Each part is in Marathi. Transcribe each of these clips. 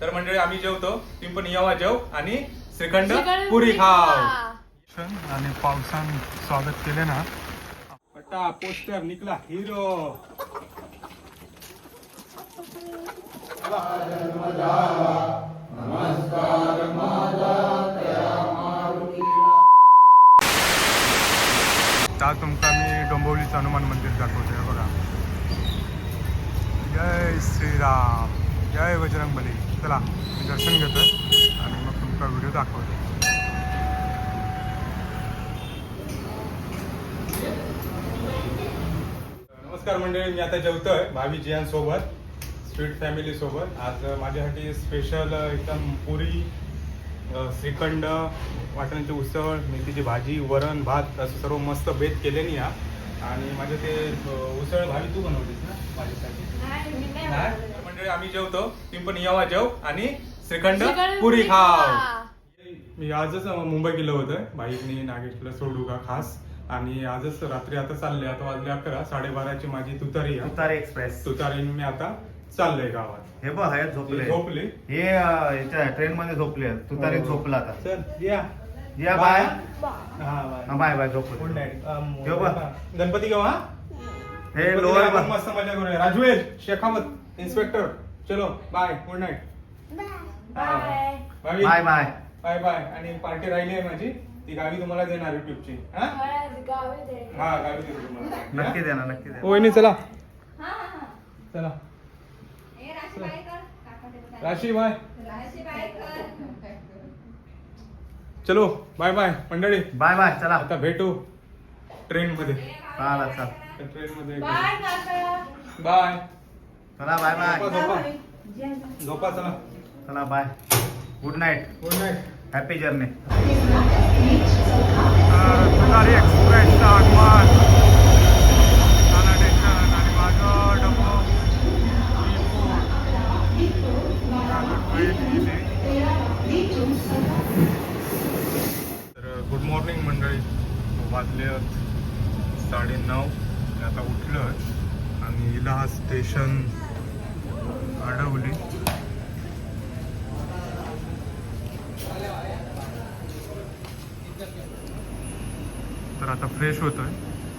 तर मंडळी आम्ही जेवतो. तुम्ही पण यावा जेव. आणि श्रीखंड पुरी खाव. आणि पावसान स्वागत केले ना. पट्टा पोस्टर निकला हिरो. आज तुमका मी डोंबिवलीचं हनुमान मंदिर दाखवतोय हे बघा. जय श्रीराम. जय बजरंगबली. चला मी दर्शन घेतोय आणि मग तुमचा व्हिडिओ दाखवतो. नमस्कार मंडळी मी आता जेवतोय भावी जियान सोबत स्वीट फॅमिली सोबत. आज माझ्यासाठी स्पेशल एकदम पुरी श्रीखंड वाटाण्याची उसळ मेथीची भाजी वरण भात असं सर्व मस्त बेत केले नाही हा आणि माझे ते उसळ भाजी तू बनवलीस ना माझ्यासाठी? मंडळी आम्ही जेवतो तुम्ही पण यावा जेव आणि श्रीखंड पुरी खाव. खा. मी आजच मुंबई गेलो होतं. बाईकनी नागेशला सोडू का खास? आणि आजच रात्री आता चालले आता वाजले अकरा साडेबाराची माझी तुतारी आहे. तुतारी एक्सप्रेस. तुतारीने मी आता चाललोय गावात. हे बघ हयात झोपले. झोपले? हे अं, याच्या ट्रेन मध्ये झोपले तुतारी हो. झोपला आता. चल या. या बाय. हा बाय. हा, बाय बाय गुड झोपले नाईट ठेव बा. गणपती घेऊ हा हे गणपतीला लोअर आपण मस्त मजा करूया. राजवेल शेखावत. इन्स्पेक्टर चलो bye good night bye. Bye bye bye bye bye आणि पार्टी राहिली आहे माझी. ती गावी तुम्हाला देणार युट्यूबची हा. हा गावी देतो तुम्हाला. नक्की द्या ना नक्की द्या वहिनी चला. हा, हा, हा. चला. ए, राशी बाय. चलो बाय बाय मंडळी. बाय बाय चला. आता भेटू ट्रेन मध्ये. ट्रेन मध्ये. बाय चला बाय बाय झोपा चला. चला bye good night good night happy journey Tutari एक्सप्रेसचं आगमन झालं स्टेशन आणि माझं डबो तर गुड मॉर्निंग मंडळी. वाजले साडेनऊ. मी आता उठलो आणि हा स्टेशन अडवली तर आता फ्रेश होतोय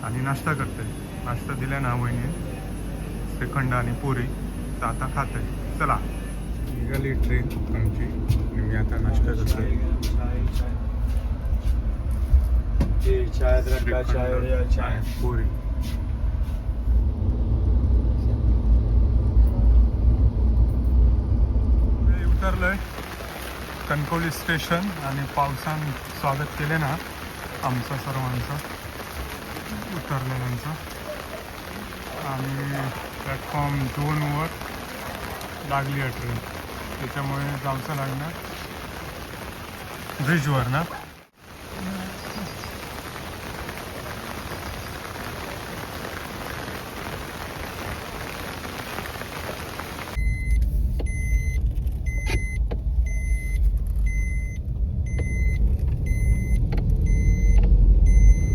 आणि नाश्ता करतोय. नाश्ता दिला ना वहिनी. श्रीखंड आणि पुरी. तर आता खातोय. चला. निघाली ट्रेन आमची. आणि मी आता नाश्ता करतोय. श्रीखंड आणि पुरी. मी उतरलोय. कणकवली स्टेशन आणि पावसान स्वागत केले ना आमचं सर्वांचं. उतरलेल्यांचं आणि प्लॅटफॉर्म दोनवर लागली आहे ट्रेन त्याच्यामुळे जायचं लागणार. ब्रिजवर ना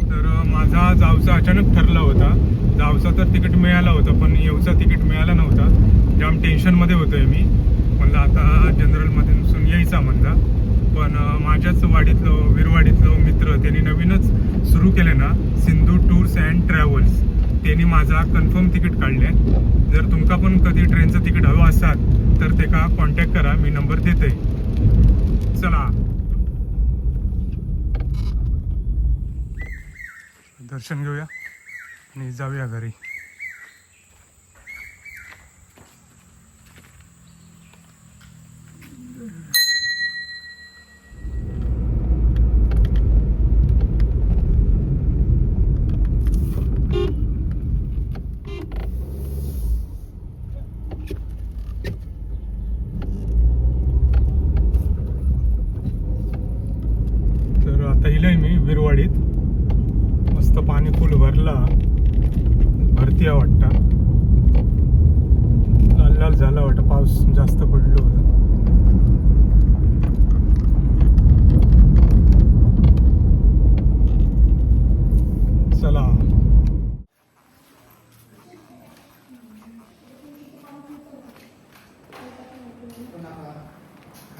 तर अ, माझा जावचा अचानक ठरला होता. जावचा तर तिकीट मिळाला होता पण येऊचा तिकीट मिळाला नव्हता. जाम टेन्शनमध्ये होतोय मी. म्हणलं आता जनरलमधून यायचा म्हणला. पण माझ्याच वाडीतलं विरवाडीतलं मित्र त्यांनी नवीनच सुरू केले ना सिंधू टूर्स अँड ट्रॅव्हल्स. त्यांनी माझा कन्फर्म तिकीट काढले. जर तुमका पण कधी ट्रेनचं तिकीट हवं असाल तर ते का कॉन्टॅक्ट करा मी नंबर देते चला. दर्शन घेऊया आणि जाऊया घरी तर आता इलोय मी विरवाडीत मस्त भरला भरती वाटतं. लाल लाल झाला वाटतं पाऊस जास्त पडलो होता. चला.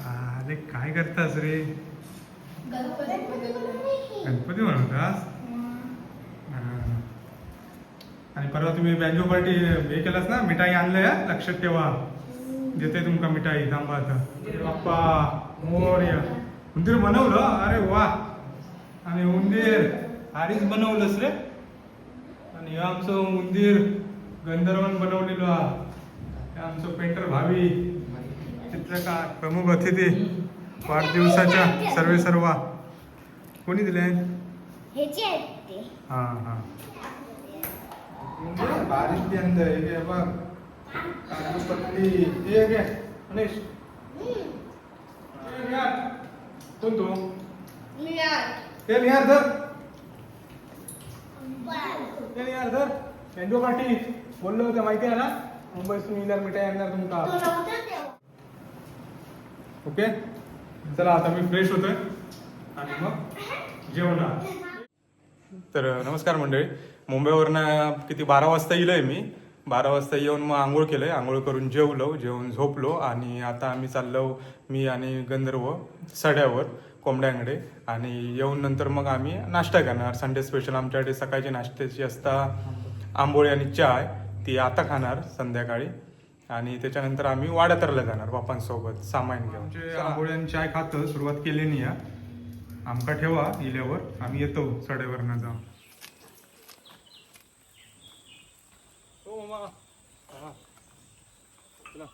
अरे काय करतास रे? गणपती बनवतास हा. आणि परवा तुम्ही बँजो पार्टी हे केलास ना? मिठाई आणलंय? लक्षात ठेवा. देते तुमका मिठाई थांबा आता अरे बाप्पा मोर्या. उंदीर बनवलं? अरे वा. आणि उंदीर. हारीच बनवलंस रे. आणि हे आमचं उंदीर गंधर्वन बनवलेलं हा. आमचं पेंटर भावी. चित्रकार प्रमुख अतिथी. वाढदिवसाच्या सर्वे सर्वा. कोणी दिले हा हा. बारीक बी अंदर हे घे बघ काजू पत्ती हे घे गणेश हे घ्या. कोण तू हे निहार धर हे निहार धर एन्जो पार्टी बोललो होतं माहिती आहे ना मुंबईतून येणार मिठाई आणणार तुमका ओके चला आता मी फ्रेश होतोय आणि मग जेवणार तर नमस्कार मंडळी मुंबईवरनं किती बारा वाजता येलोय मी. बारा वाजता येऊन मग आंघोळ केलंय. आंघोळ करून जेवलो जेवून झोपलो आणि आता आम्ही चाललो मी आणि गंधर्व सड्यावर कोंबड्यांकडे. आणि येऊन नंतर मग आम्ही नाश्ता करणार. संडे स्पेशल आमच्याकडे सकाळची नाश्त्याची असता आंबोळी आणि चाय ती आता खाणार संध्याकाळी. आणि त्याच्यानंतर आम्ही वाड्यातरला जाणार बापांसोबत सामान घेऊन. आमचे आंबोळी आणि चाय खातं सुरुवात केली नाही आमका ठेवा इल्यावर. आम्ही येतो सडेवरनं जाऊन. मामा हा. चला.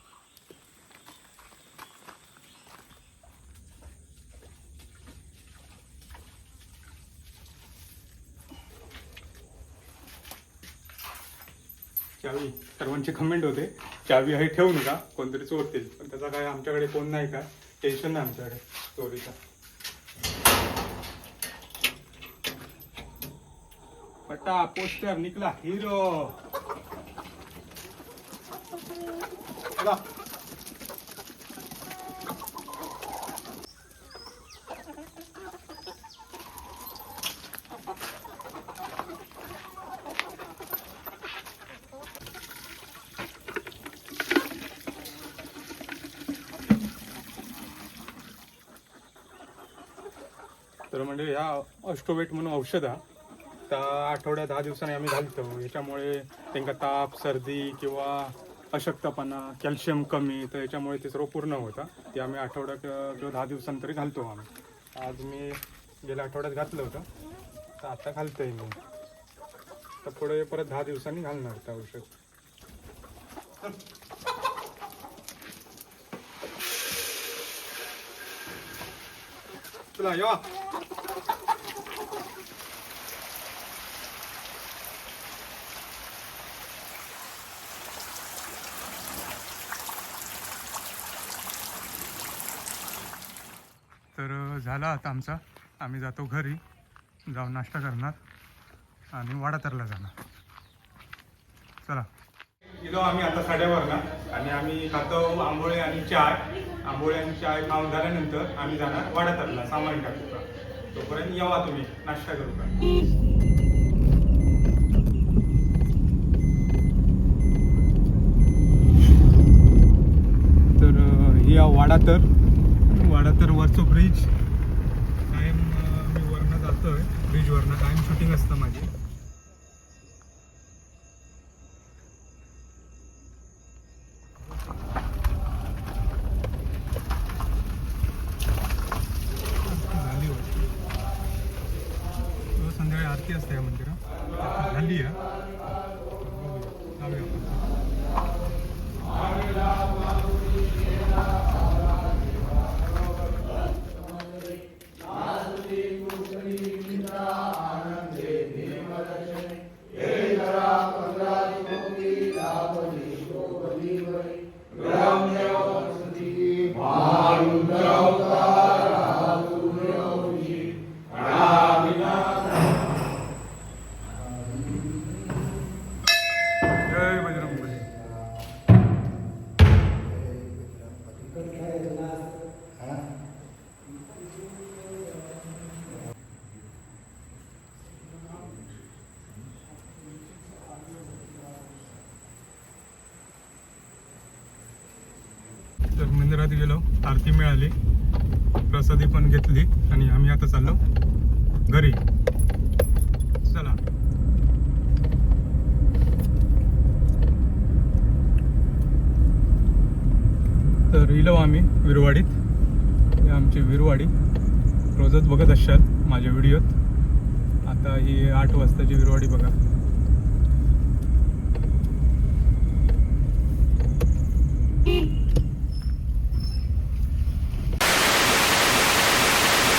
चावी सर्वांचे कमेंट होते. चावी आहे ठेवू नका. कोणतरी चोरतील. पण त्याचा काय आमच्याकडे कोण नाही का? टेन्शन नाही आमच्याकडे. चोरीचा पट्टा पोस्टर निकला. हिरो चला. तर म्हणजे या अष्टोवेट म्हणून औषध त्या आठवड्या दहा दिवसांनी आम्ही घालतो याच्यामुळे त्यांना ताप सर्दी किंवा अशक्तपणा कॅल्शियम कमी तर याच्यामुळे ते सर्व पूर्ण होतं. ते आम्ही आठवड्यात किंवा दहा दिवसांतरी घालतो आम्ही. आज मी गेल्या आठवड्यात घातलं होतं. तर आता घालतंय मी. तर पुढे परत दहा दिवसांनी घालणार ते औषध. चला या. तर झाला आता आमचा. आम्ही जातो घरी. जाऊन नाश्ता करणार. आणि वाडातरला जाणार. चला. गेलो आम्ही आता साड्यावर ना आणि आम्ही खातो आंबोळे आणि चाय. आंबोळे आणि चाय खाऊन झाल्यानंतर आम्ही जाणार वाडातरला सामान टाकू का? तोपर्यंत यावा तुम्ही. नाश्ता करू का? तर अ, वाडा तर वाडातर वाडातर वरचं ब्रिज कायम मी वरनं जातोय. ब्रिजवरनं कायम शूटिंग असतं माझी. झाली संध्याकाळी आरती असते म्हणजे मंदिरात गेलो आरती मिळाली प्रसादी पण घेतली आणि आम्ही आता चाललो घरी. चला. तर इलो आम्ही विरवाडीत. हे आमची विरवाडी. रोजच बघत असाल माझ्या व्हिडिओत. आता ही आठ वाजताची विरवाडी बघा.